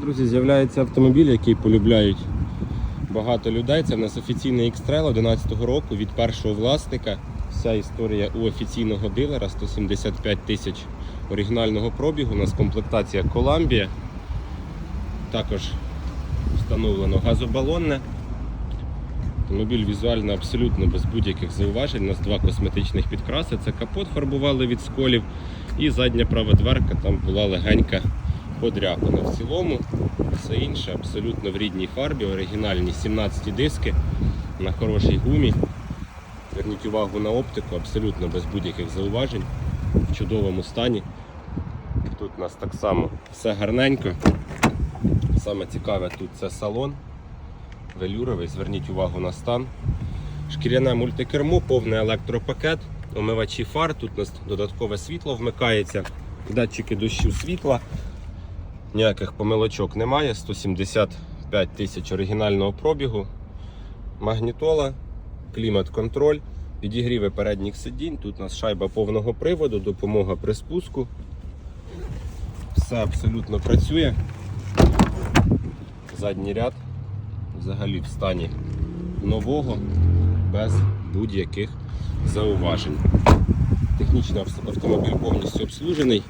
Друзі, з'являється автомобіль, який полюбляють багато людей. Це в нас офіційний X-Trail 11 року від першого власника. Вся історія у офіційного дилера 175 тисяч оригінального пробігу. У нас комплектація Columbia. Також встановлено газобалонне. Автомобіль візуально абсолютно без будь-яких зауважень. У нас два косметичних підкраси. Це капот фарбували від сколів і задня права дверка там була легенька подряпана. В цілому все інше абсолютно в рідній фарбі, оригінальні 17 диски на хорошій гумі. Зверніть увагу на оптику, абсолютно без будь-яких зауважень, в чудовому стані. Тут у нас так само все гарненько. Саме цікаве тут це салон велюровий, зверніть увагу на стан. Шкіряне мультикермо, повний електропакет, омивачі фар, тут у нас додаткове світло вмикається, датчики дощу світла, ніяких помилочок немає, 175 тисяч оригінального пробігу, магнітола, клімат-контроль, підігріви передніх сидінь, тут у нас шайба повного приводу, допомога при спуску. Все абсолютно працює. Задній ряд взагалі в стані нового, без будь-яких зауважень. Технічно автомобіль повністю обслужений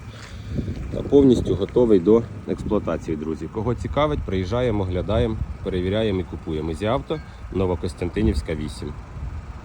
повністю готовий до експлуатації, друзі. Кого цікавить, приїжджаємо, оглядаємо, перевіряємо і купуємо. Зі авто Новокостянтинівська 8.